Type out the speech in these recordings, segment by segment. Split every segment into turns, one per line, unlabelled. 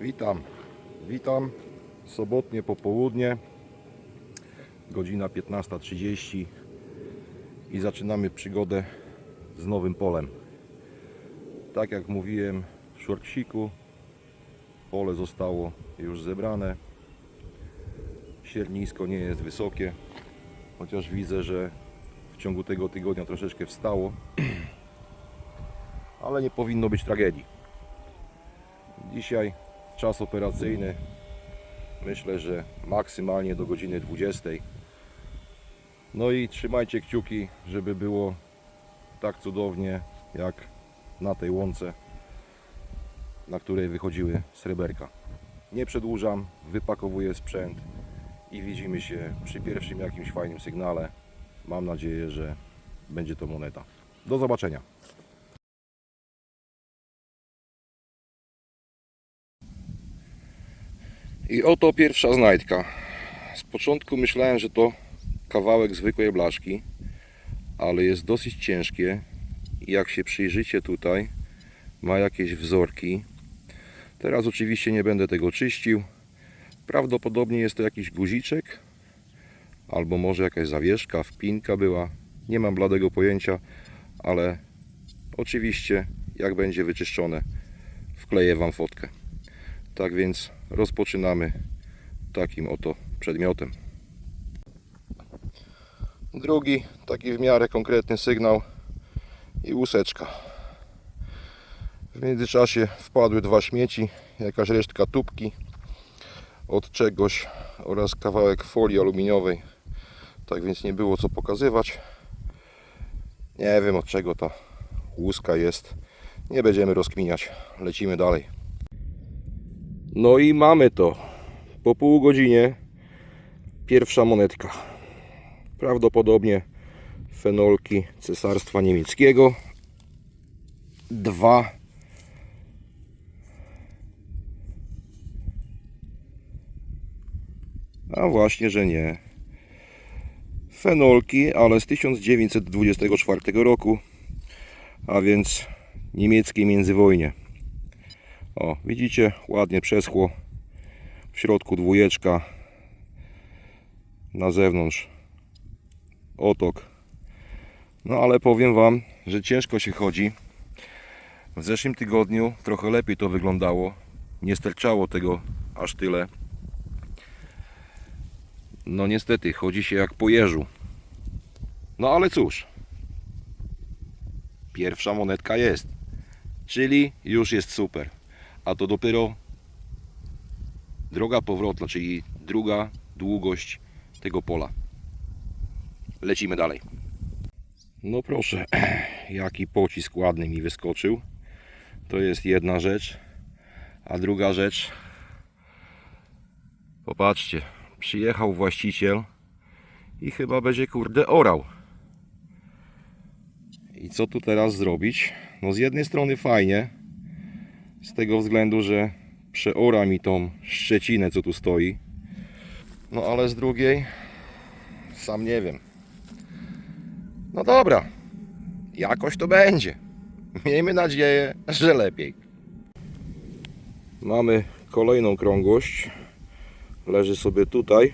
Witam, witam. Sobotnie popołudnie, godzina 15.30 i zaczynamy przygodę z nowym polem. Tak jak mówiłem w szorksiku, pole zostało już zebrane. Siernisko nie jest wysokie, chociaż widzę, że w ciągu tego tygodnia troszeczkę wstało, ale nie powinno być tragedii. Dzisiaj czas operacyjny myślę, że maksymalnie do godziny 20. No i trzymajcie kciuki, żeby było tak cudownie jak na tej łące, na której wychodziły sreberka. Nie przedłużam, wypakowuję sprzęt i widzimy się przy pierwszym jakimś fajnym sygnale. Mam nadzieję, że będzie to moneta. Do zobaczenia. I oto pierwsza znajdka. Z początku myślałem, że to kawałek zwykłej blaszki, ale jest dosyć ciężkie. Jak się przyjrzycie tutaj, ma jakieś wzorki. Teraz oczywiście nie będę tego czyścił. Prawdopodobnie jest to jakiś guziczek, albo może jakaś zawieszka, wpinka była. Nie mam bladego pojęcia, ale oczywiście jak będzie wyczyszczone, wkleję Wam fotkę. Tak więc rozpoczynamy takim oto przedmiotem. Drugi taki w miarę konkretny sygnał i łuseczka. W międzyczasie wpadły dwa śmieci, jakaś resztka tubki od czegoś oraz kawałek folii aluminiowej. Tak więc nie było co pokazywać. Nie wiem od czego ta łuska jest. Nie będziemy rozkminiać. Lecimy dalej. No i mamy to. Po pół godzinie pierwsza monetka. Prawdopodobnie fenolki Cesarstwa Niemieckiego. Dwa. A właśnie, że nie. Fenolki, ale z 1924 roku, a więc niemieckiej międzywojnie. O, widzicie, ładnie przeschło. W środku dwójeczka. Na zewnątrz otok. No ale powiem Wam, że ciężko się chodzi. W zeszłym tygodniu trochę lepiej to wyglądało. Nie sterczało tego aż tyle. No niestety, chodzi się jak po jeżu. No ale cóż. Pierwsza monetka jest. Czyli już jest super a to dopiero droga powrotna, czyli druga długość tego pola. Lecimy dalej. No proszę, jaki pocisk ładny mi wyskoczył. To jest jedna rzecz. A druga rzecz, popatrzcie, przyjechał właściciel i chyba będzie kurde orał. I co tu teraz zrobić? No z jednej strony fajnie, z tego względu, że przeora mi tą szczecinę, co tu stoi. No ale z drugiej, sam nie wiem. No dobra, jakoś to będzie. Miejmy nadzieję, że lepiej. Mamy kolejną krągłość. Leży sobie tutaj.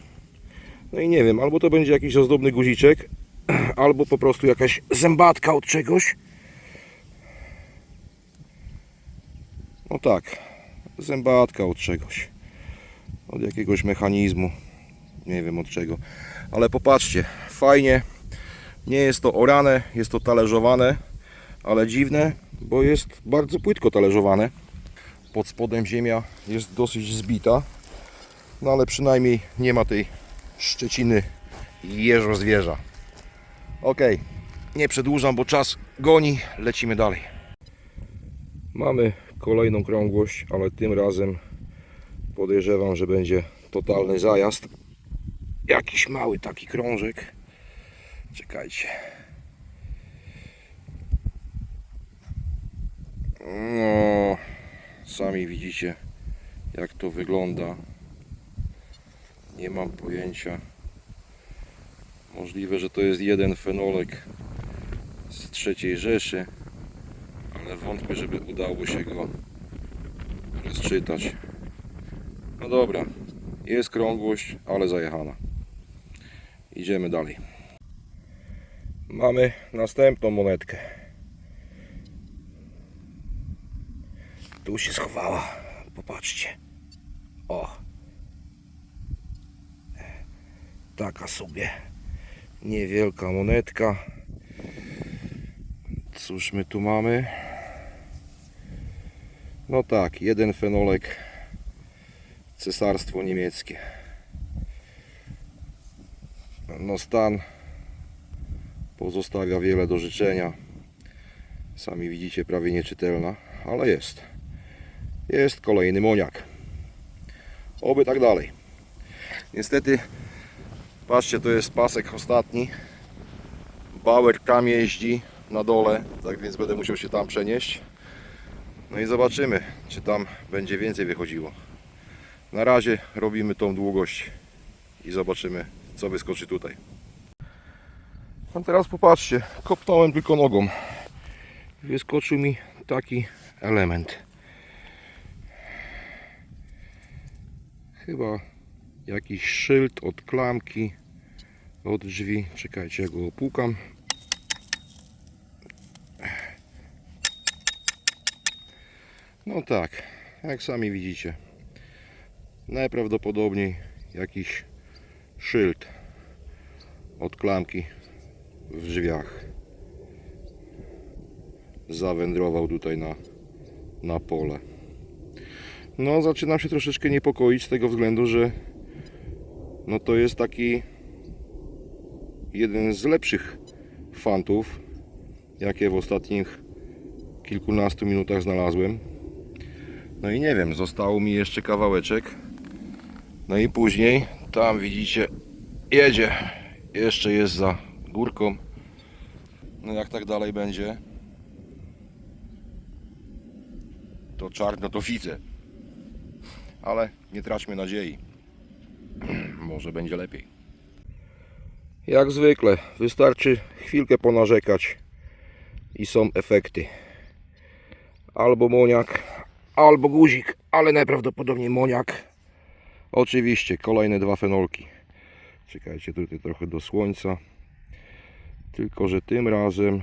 No i nie wiem, albo to będzie jakiś ozdobny guziczek, albo po prostu jakaś zębatka od czegoś. No tak, zębatka od czegoś. Od jakiegoś mechanizmu. Nie wiem od czego. Ale popatrzcie, fajnie. Nie jest to orane, jest to talerzowane, ale dziwne, bo jest bardzo płytko talerzowane. Pod spodem ziemia jest dosyć zbita. No ale przynajmniej nie ma tej szczeciny jeżo zwierza. Ok, nie przedłużam, bo czas goni. Lecimy dalej. Mamy kolejną krągłość, ale tym razem podejrzewam, że będzie totalny zajazd. Jakiś mały taki krążek. Czekajcie. No, sami widzicie jak to wygląda. Nie mam pojęcia. Możliwe, że to jest jeden fenolek z trzeciej Rzeszy wątpię, żeby udało się go rozczytać. No dobra, jest krągłość, ale zajechana. Idziemy dalej. Mamy następną monetkę. Tu się schowała. Popatrzcie. O. Taka sobie niewielka monetka. Cóż my tu mamy? No tak, jeden fenolek Cesarstwo Niemieckie. No stan pozostawia wiele do życzenia. Sami widzicie, prawie nieczytelna, ale jest. Jest kolejny moniak. Oby tak dalej. Niestety, patrzcie, to jest pasek ostatni. Bauer tam jeździ na dole, tak więc będę musiał się tam przenieść. No i zobaczymy, czy tam będzie więcej wychodziło. Na razie robimy tą długość i zobaczymy, co wyskoczy tutaj. A teraz popatrzcie, kopnąłem tylko nogą. Wyskoczył mi taki element. Chyba jakiś szyld od klamki, od drzwi. Czekajcie, ja go opłukam. No tak, jak sami widzicie. Najprawdopodobniej jakiś szyld od klamki w drzwiach zawędrował tutaj na, na pole. No, zaczynam się troszeczkę niepokoić z tego względu, że no to jest taki jeden z lepszych fantów, jakie w ostatnich kilkunastu minutach znalazłem. No i nie wiem, zostało mi jeszcze kawałeczek. No i później, tam widzicie, jedzie. Jeszcze jest za górką. No jak tak dalej będzie, to czarno to widzę. Ale nie traćmy nadziei. Może będzie lepiej. Jak zwykle, wystarczy chwilkę ponarzekać i są efekty. Albo moniak, albo guzik, ale najprawdopodobniej moniak. Oczywiście kolejne dwa fenolki. Czekajcie tutaj trochę do słońca. Tylko, że tym razem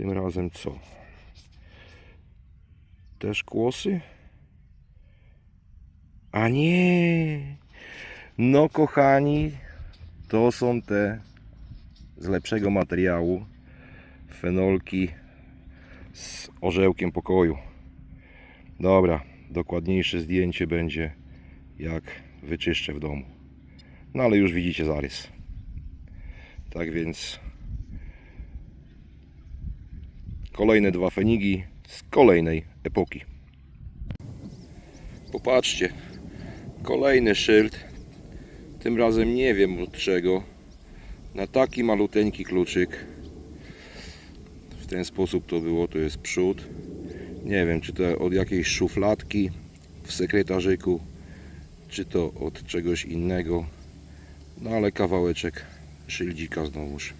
tym razem co? Też kłosy? A nie! No kochani, to są te z lepszego materiału fenolki z orzełkiem pokoju. Dobra, dokładniejsze zdjęcie będzie jak wyczyszczę w domu. No ale już widzicie zarys. Tak więc kolejne dwa fenigi z kolejnej epoki. Popatrzcie, kolejny szyld. Tym razem nie wiem od czego. Na taki maluteńki kluczyk. W ten sposób to było, to jest przód. Nie wiem, czy to od jakiejś szufladki w sekretarzyku, czy to od czegoś innego. No ale kawałeczek szyldzika znowuż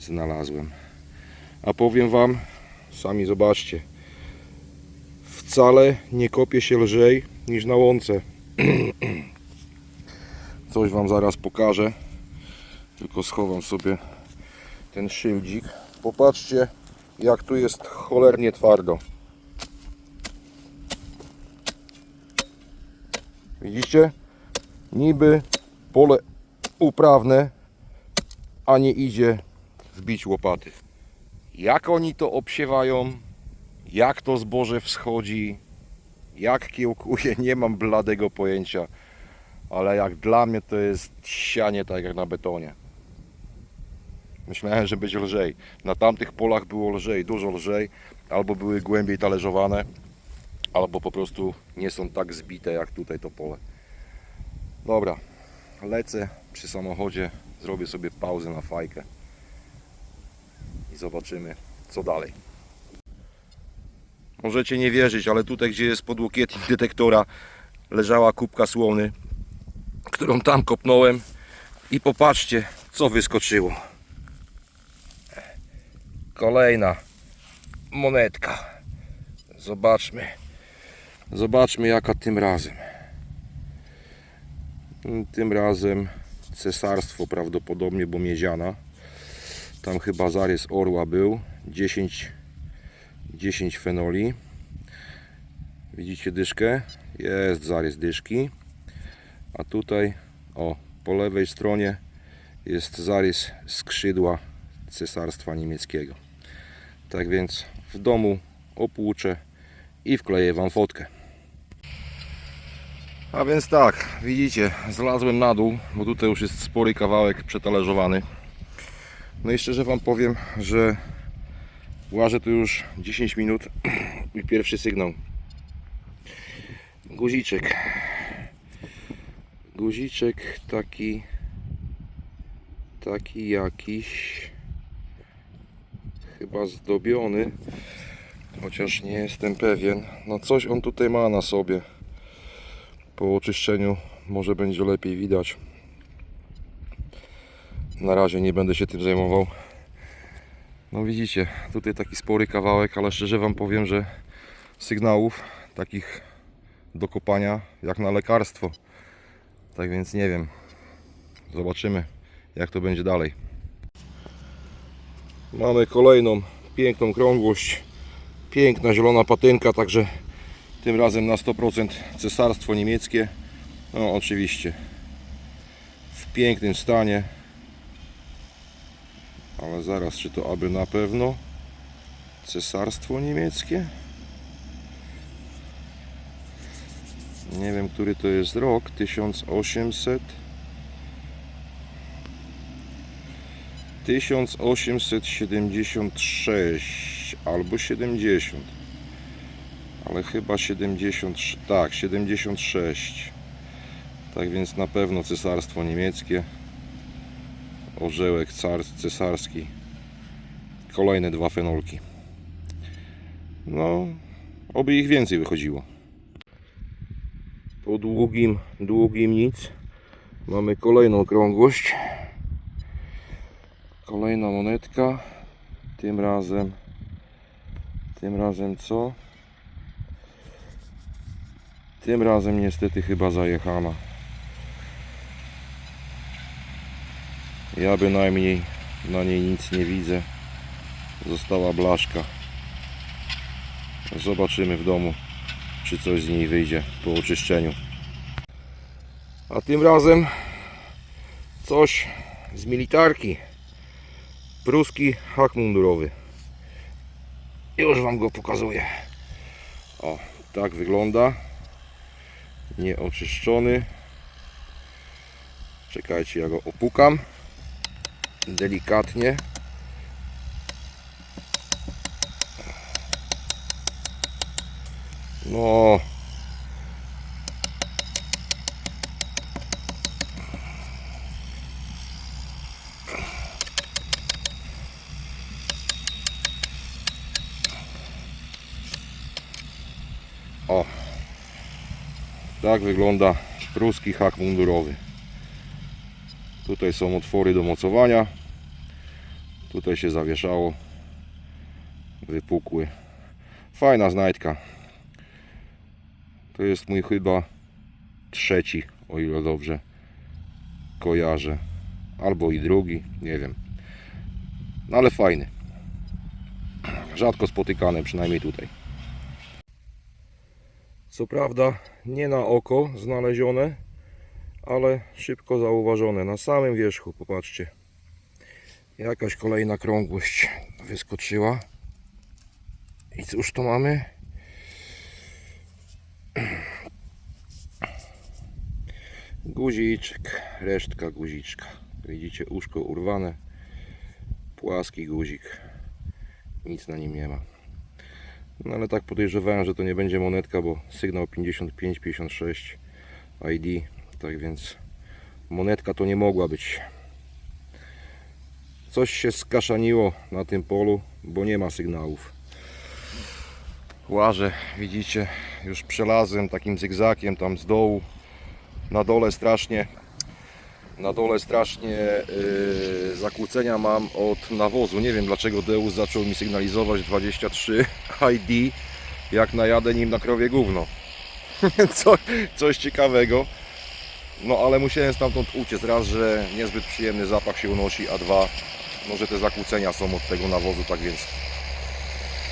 znalazłem. A powiem Wam, sami zobaczcie, wcale nie kopie się lżej niż na łące. Coś Wam zaraz pokażę. Tylko schowam sobie ten szyldzik. Popatrzcie, jak tu jest cholernie twardo. Widzicie? Niby pole uprawne, a nie idzie wbić łopaty. Jak oni to obsiewają, jak to zboże wschodzi, jak kiełkuje, nie mam bladego pojęcia. Ale jak dla mnie to jest sianie tak jak na betonie. Myślałem, że będzie lżej. Na tamtych polach było lżej, dużo lżej. Albo były głębiej talerzowane, albo po prostu nie są tak zbite jak tutaj to pole. Dobra, lecę przy samochodzie, zrobię sobie pauzę na fajkę i zobaczymy co dalej. Możecie nie wierzyć, ale tutaj gdzie jest podłokietnik detektora leżała kubka słony, którą tam kopnąłem i popatrzcie co wyskoczyło. Kolejna monetka. Zobaczmy Zobaczmy jaka tym razem. Tym razem cesarstwo prawdopodobnie, bo miedziana. Tam chyba zarys orła był. 10, 10 fenoli. Widzicie dyszkę? Jest zarys dyszki. A tutaj, o, po lewej stronie jest zarys skrzydła cesarstwa niemieckiego. Tak więc w domu opłuczę i wkleję Wam fotkę. A więc tak, widzicie, zlazłem na dół, bo tutaj już jest spory kawałek przetalerzowany. No i szczerze Wam powiem, że łażę tu już 10 minut i pierwszy sygnał. Guziczek. Guziczek taki taki jakiś chyba zdobiony chociaż nie jestem pewien no coś on tutaj ma na sobie po oczyszczeniu może będzie lepiej widać. Na razie nie będę się tym zajmował. No widzicie tutaj taki spory kawałek ale szczerze wam powiem, że sygnałów takich do kopania jak na lekarstwo. Tak więc nie wiem. Zobaczymy jak to będzie dalej. Mamy kolejną piękną krągłość. Piękna zielona patynka także tym razem na 100% cesarstwo niemieckie. No oczywiście w pięknym stanie. Ale zaraz czy to aby na pewno cesarstwo niemieckie? Nie wiem który to jest rok 1800 1876 albo 70 ale chyba 73 tak 76 tak więc na pewno cesarstwo niemieckie. Orzełek car, cesarski. Kolejne dwa fenolki. No oby ich więcej wychodziło. Po długim długim nic. Mamy kolejną krągłość kolejna monetka. Tym razem tym razem co tym razem niestety chyba zajechana. Ja bynajmniej na niej nic nie widzę. Została blaszka. Zobaczymy w domu czy coś z niej wyjdzie po oczyszczeniu. A tym razem coś z militarki. Pruski hak mundurowy. Już wam go pokazuję. O tak wygląda nieoczyszczony. Czekajcie ja go opukam. Delikatnie. No O, tak wygląda pruski hak mundurowy. Tutaj są otwory do mocowania. Tutaj się zawieszało. Wypukły. Fajna znajdka. To jest mój chyba trzeci, o ile dobrze kojarzę. Albo i drugi, nie wiem. No ale fajny. Rzadko spotykany, przynajmniej tutaj. Co prawda nie na oko znalezione, ale szybko zauważone. Na samym wierzchu, popatrzcie. Jakaś kolejna krągłość wyskoczyła. I cóż to mamy? Guziczek, resztka guziczka. Widzicie, uszko urwane. Płaski guzik. Nic na nim nie ma. No ale tak podejrzewałem, że to nie będzie monetka, bo sygnał 55-56 ID, tak więc monetka to nie mogła być. Coś się skaszaniło na tym polu, bo nie ma sygnałów. Łażę, widzicie, już przelazłem takim zygzakiem tam z dołu. Na dole strasznie na dole strasznie yy, zakłócenia mam od nawozu. Nie wiem dlaczego Deus zaczął mi sygnalizować 23 ID, jak najadę nim na krowie gówno. coś, coś ciekawego. No ale musiałem stamtąd uciec. Raz, że niezbyt przyjemny zapach się unosi, a dwa, może te zakłócenia są od tego nawozu, tak więc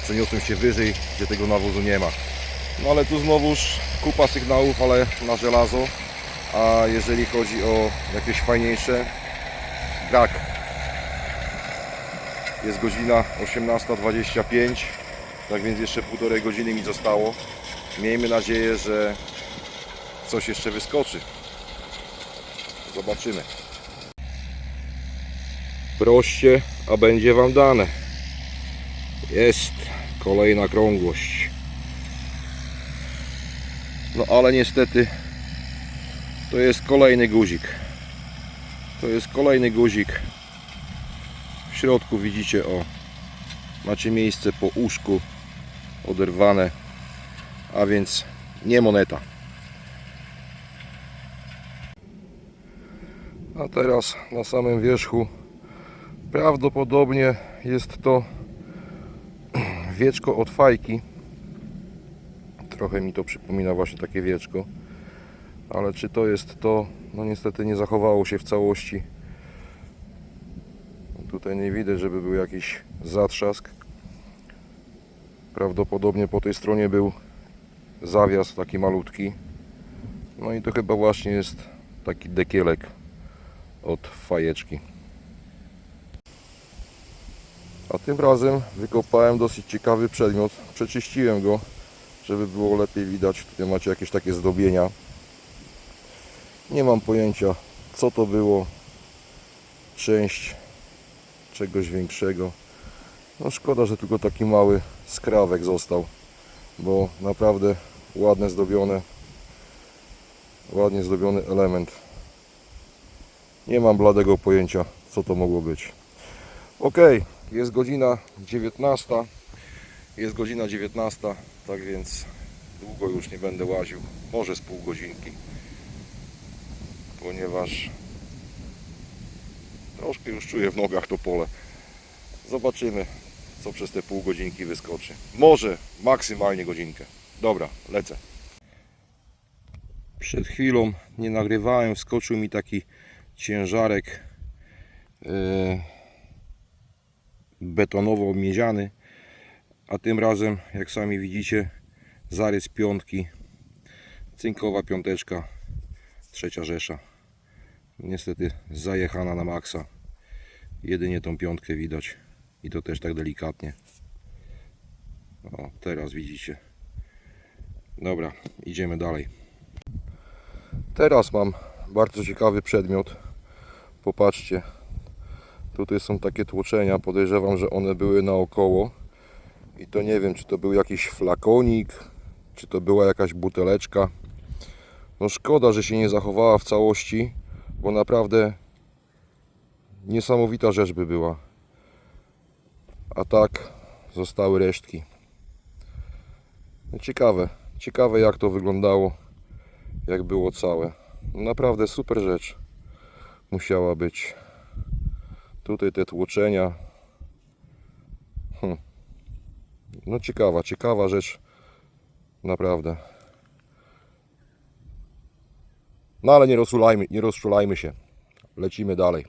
przeniosłem się wyżej, gdzie tego nawozu nie ma. No ale tu znowuż kupa sygnałów, ale na żelazo. A jeżeli chodzi o jakieś fajniejsze, brak. Jest godzina 18.25, tak więc jeszcze półtorej godziny mi zostało. Miejmy nadzieję, że coś jeszcze wyskoczy. Zobaczymy. Proście, a będzie Wam dane. Jest kolejna krągłość. No ale niestety to jest kolejny guzik. To jest kolejny guzik. W środku widzicie o macie miejsce po uszku oderwane, a więc nie moneta. A teraz na samym wierzchu prawdopodobnie jest to wieczko od fajki. Trochę mi to przypomina właśnie takie wieczko. Ale czy to jest to? No niestety nie zachowało się w całości. Tutaj nie widać, żeby był jakiś zatrzask. Prawdopodobnie po tej stronie był zawias taki malutki. No i to chyba właśnie jest taki dekielek od fajeczki. A tym razem wykopałem dosyć ciekawy przedmiot. Przeczyściłem go, żeby było lepiej widać. Tutaj macie jakieś takie zdobienia. Nie mam pojęcia co to było. Część czegoś większego. No szkoda, że tylko taki mały skrawek został, bo naprawdę ładne zdobione, ładnie zdobiony element. Nie mam bladego pojęcia, co to mogło być. Ok, jest godzina 19. Jest godzina 19, tak więc długo już nie będę łaził. Może z pół godzinki. Ponieważ troszkę już czuję w nogach to pole. Zobaczymy, co przez te pół godzinki wyskoczy. Może maksymalnie godzinkę. Dobra, lecę. Przed chwilą nie nagrywałem, wskoczył mi taki ciężarek yy, betonowo-miedziany, a tym razem, jak sami widzicie, zarys piątki, cynkowa piąteczka, trzecia rzesza. Niestety zajechana na maksa. Jedynie tą piątkę widać i to też tak delikatnie. O, teraz widzicie. Dobra, idziemy dalej. Teraz mam bardzo ciekawy przedmiot. Popatrzcie. Tutaj są takie tłoczenia. Podejrzewam, że one były naokoło. I to nie wiem, czy to był jakiś flakonik, czy to była jakaś buteleczka. No szkoda, że się nie zachowała w całości, bo naprawdę niesamowita rzecz by była. A tak zostały resztki. No Ciekawe, ciekawe jak to wyglądało, jak było całe. No Naprawdę super rzecz musiała być. Tutaj te tłoczenia. Hm. No ciekawa, ciekawa rzecz. Naprawdę. No ale nie rozczulajmy, nie rozczulajmy się. Lecimy dalej.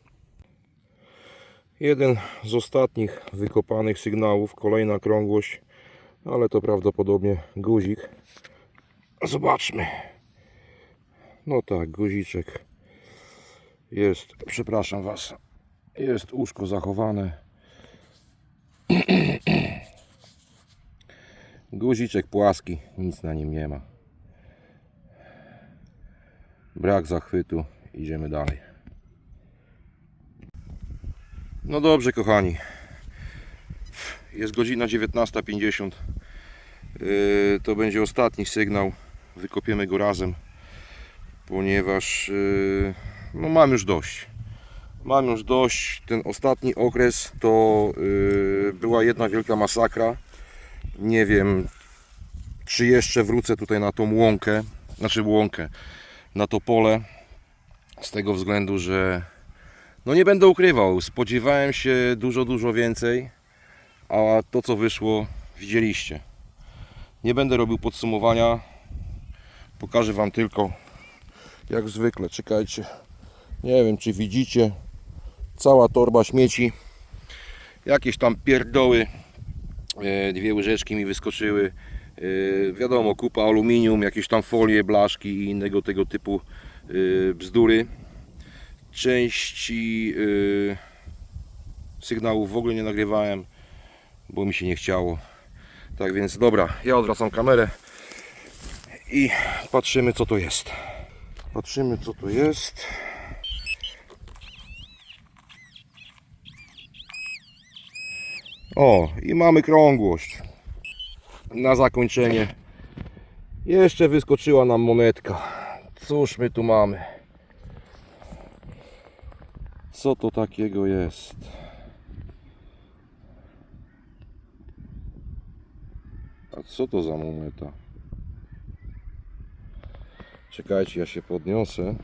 Jeden z ostatnich wykopanych sygnałów, kolejna krągłość, ale to prawdopodobnie guzik. Zobaczmy. No tak, guziczek jest, przepraszam Was, jest łóżko zachowane. Guziczek płaski, nic na nim nie ma. Brak zachwytu, idziemy dalej. No dobrze, kochani. Jest godzina 19.50. Yy, To będzie ostatni sygnał. Wykopiemy go razem, ponieważ yy, no mam już dość. Mam już dość. Ten ostatni okres to yy, była jedna wielka masakra. Nie wiem, czy jeszcze wrócę tutaj na tą łąkę, znaczy łąkę, na to pole. Z tego względu, że no nie będę ukrywał, spodziewałem się dużo, dużo więcej, a to co wyszło widzieliście. Nie będę robił podsumowania, Pokażę Wam tylko jak zwykle. Czekajcie. Nie wiem czy widzicie. Cała torba śmieci. Jakieś tam pierdoły. E, Dwie łyżeczki mi wyskoczyły. E, Wiadomo, kupa aluminium, jakieś tam folie, blaszki i innego tego typu e, bzdury. Części e, sygnałów w ogóle nie nagrywałem, bo mi się nie chciało. Tak więc dobra, ja odwracam kamerę i patrzymy co to jest. Patrzymy co to jest. O, i mamy krągłość. Na zakończenie. Jeszcze wyskoczyła nam monetka. Cóż my tu mamy? Co to takiego jest? A co to za moneta? Czekajcie, ja się podniosę.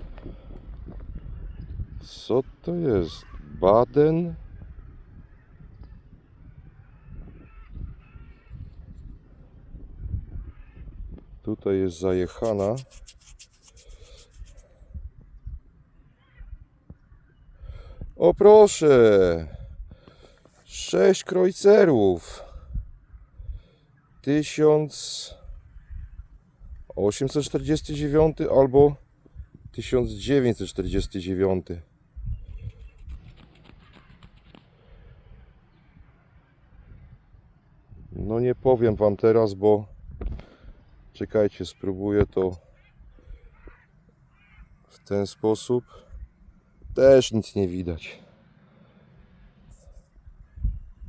Co to jest? Baden? Tutaj jest zajechana. O proszę! Sześć krojcerów. 1849 albo 1949. No nie powiem wam teraz, bo czekajcie, spróbuję to w ten sposób. Też nic nie widać.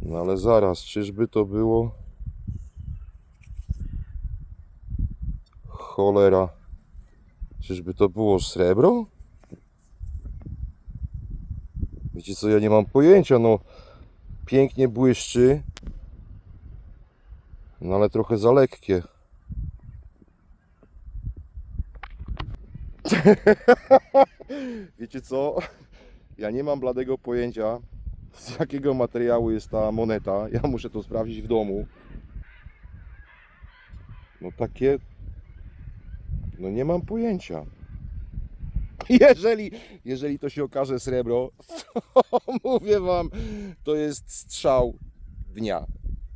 No ale zaraz, czyżby to było Cholera. Czyżby to było srebro? Wiecie co, ja nie mam pojęcia, no pięknie błyszczy, no ale trochę za lekkie. Wiecie co, ja nie mam bladego pojęcia z jakiego materiału jest ta moneta, ja muszę to sprawdzić w domu. No takie no nie mam pojęcia. Jeżeli, jeżeli to się okaże srebro, to mówię wam, to jest strzał dnia.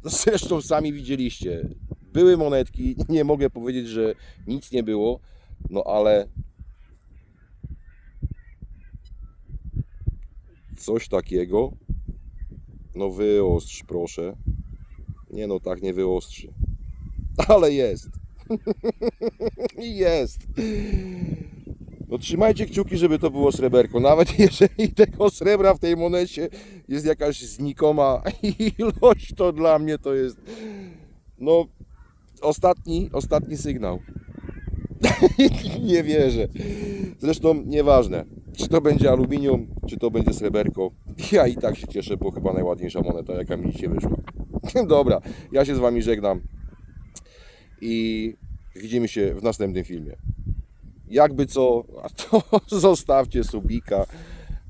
Zresztą sami widzieliście. Były monetki, nie mogę powiedzieć, że nic nie było, no ale coś takiego, no wyostrz proszę. Nie no, tak nie wyostrzy. Ale jest. Jest. No trzymajcie kciuki, żeby to było sreberko. Nawet jeżeli tego srebra w tej monecie jest jakaś znikoma ilość, to dla mnie to jest no ostatni, ostatni sygnał. Nie wierzę. Zresztą nieważne, czy to będzie aluminium, czy to będzie sreberko. Ja i tak się cieszę, bo chyba najładniejsza moneta, jaka mi dzisiaj wyszła. Dobra, ja się z Wami żegnam i widzimy się w następnym filmie. Jakby co, to zostawcie subika,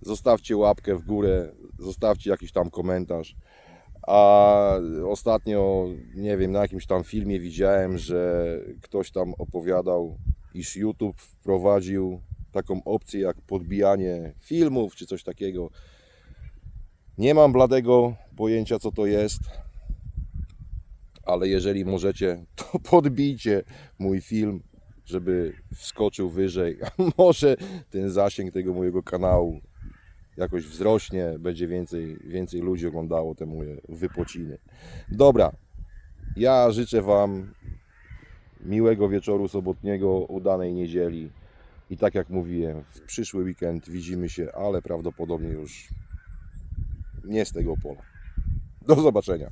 zostawcie łapkę w górę, zostawcie jakiś tam komentarz. A ostatnio, nie wiem, na jakimś tam filmie widziałem, że ktoś tam opowiadał, iż YouTube wprowadził taką opcję jak podbijanie filmów czy coś takiego. Nie mam bladego pojęcia, co to jest ale jeżeli możecie, to podbijcie mój film, żeby wskoczył wyżej. Może ten zasięg tego mojego kanału jakoś wzrośnie, będzie więcej, więcej ludzi oglądało te moje wypociny. Dobra, ja życzę Wam miłego wieczoru sobotniego, udanej niedzieli i tak jak mówiłem, w przyszły weekend widzimy się, ale prawdopodobnie już nie z tego pola. Do zobaczenia.